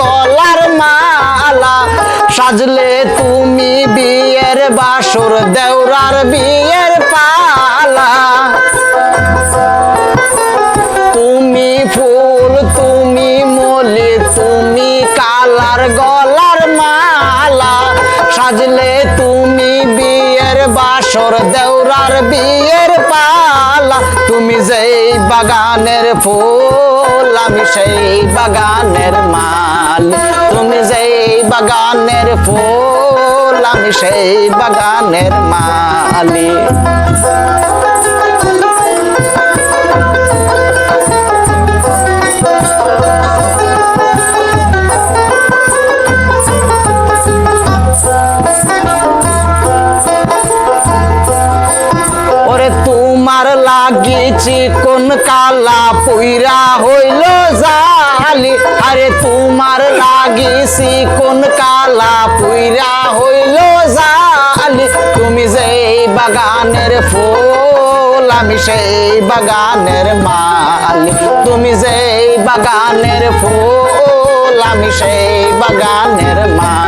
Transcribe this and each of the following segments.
গলার মালা সাজলে তুমি বিয়ের বাসর, দেওরার বিয়ের পালা। তুমি ফুল, তুমি মলি, তুমি কালার গলার মালা সাজলে তুমি বিয়ের বাসর, দেওরার বিয়ের পালা। তুমি যেই বাগানের ফুল, আমি সেই বাগানের মাল তুমি যেই বাগানের ফুল আমি সেই বাগানের মালিক। তোমার লাগিছি কোন কালা পুইরা হইল জালি আরে তোমার লাগিছি কোন কালা পুইরা হইল জালি তুমি যেই বাগানের ফুল, আমি সেই বাগানের মালি। তুমি যেই বাগানের ফুল, আমি সেই বাগানের মালিক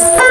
Bye.